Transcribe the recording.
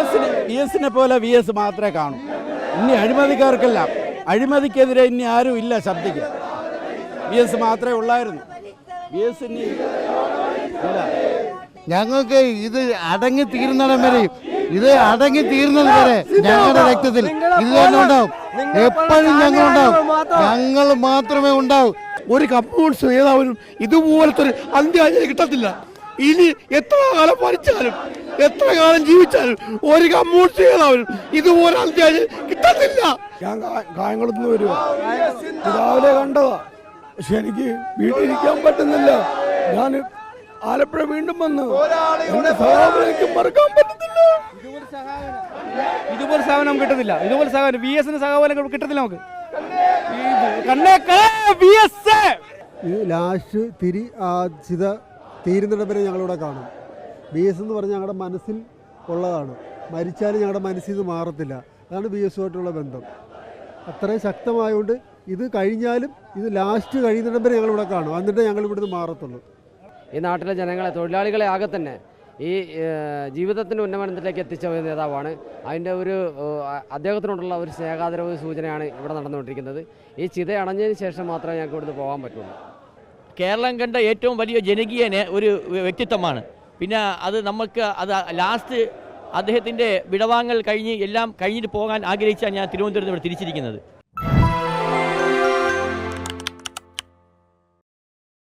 എസിന് വി എസിനെ പോലെ വി എസ് മാത്രമേ കാണൂ. ഇനി അഴിമതിക്കാർക്കല്ല അഴിമതിക്കെതിരെ ഇനി ആരും ഇല്ല ശബ്ദിക്കാൻ വി എസ് മാത്രമേ ഉള്ളായിരുന്നു. വി എസ് ഇനി ഇല്ല. ഞങ്ങൾക്ക് ഇത് അടങ്ങി തീരുന്നിടം വരെ ഇത് അടങ്ങി തീരുന്നത് വരെ ഞങ്ങളുടെ രക്തത്തിൽ ഇത് തന്നെ ഉണ്ടാവും എപ്പോഴും ഞങ്ങൾ ഉണ്ടാവും ഞങ്ങൾ മാത്രമേ ഉണ്ടാവും. ഒരു കമ്മ്യൂണിസ്റ്റ് നേതാവിനും ഇതുപോലത്തെ ഒരു അന്ത്യാഞ്ജലി കിട്ടത്തില്ല. ഇനി എത്ര കാലം ഭരിച്ചാലും എത്ര കാലം ജീവിച്ചാലും ഒരു കമ്മ്യൂണിസ്റ്റ് നേതാവിനും ഇതുപോലെ അന്ത്യാജ് കിട്ടത്തില്ല. ഞാൻ കായംകുളത്ത് നിന്ന് വരുക രാവിലെ കണ്ടതാ. പക്ഷെ എനിക്ക് വീട്ടിലിരിക്കാൻ പറ്റുന്നില്ല. ഞാൻ ആലപ്പുഴ വീണ്ടും വന്ന് എന്റെ എനിക്ക് മറക്കാൻ പറ്റുന്നില്ല ഇതുപോലെ നമുക്ക് കിട്ടത്തില്ല. ഇതുപോലെ സഹകരണം വി എസിന് സഹകരണം കിട്ടത്തില്ല നമുക്ക്. ഈ എസ് ലാസ്റ്റ് തിരി ആ ചിത തീരുന്നിടം വരെ ഞങ്ങളിവിടെ കാണും. ബി എസ് എന്ന് പറഞ്ഞാൽ ഞങ്ങളുടെ മനസ്സിൽ ഉള്ളതാണ്. മരിച്ചാലും ഞങ്ങളുടെ മനസ്സിൽ നിന്ന് മാറത്തില്ല. അതാണ് ബി എസുമായിട്ടുള്ള ബന്ധം. അത്രയും ശക്തമായതുകൊണ്ട് ഇത് കഴിഞ്ഞാലും ഇത് ലാസ്റ്റ് കഴിയുന്നിടം വരെ ഞങ്ങളിവിടെ കാണും. എന്നിട്ട് ഞങ്ങൾ ഇവിടുന്ന് മാറത്തുള്ളൂ. ഈ നാട്ടിലെ ജനങ്ങളെ തൊഴിലാളികളെ ആകെ തന്നെ ഈ ജീവിതത്തിന്റെ ഉന്നമനത്തിലേക്ക് എത്തിച്ച ഒരു നേതാവാണ്. അതിന്റെ ഒരു അദ്ദേഹത്തിനോടുള്ള ഒരു സ്നേഹാദരവ് സൂചനയാണ് ഇവിടെ നടന്നുകൊണ്ടിരിക്കുന്നത്. ഈ ചിത അണഞ്ഞതിന് ശേഷം മാത്രമേ ഞങ്ങൾക്ക് ഇവിടുന്ന് പോകാൻ പറ്റുള്ളൂ. കേരളം കണ്ട ഏറ്റവും വലിയ ജനകീയനെ ഒരു വ്യക്തിത്വമാണ് പിന്നെ അത് നമുക്ക് അത് ലാസ്റ്റ് അദ്ദേഹത്തിന്റെ വിടവാങ്ങൽ കഴിഞ്ഞ് എല്ലാം കഴിഞ്ഞിട്ട് പോകാൻ ആഗ്രഹിച്ചാണ് ഞാൻ തിരുവനന്തപുരത്ത് ഇവിടെ തിരിച്ചിരിക്കുന്നത്.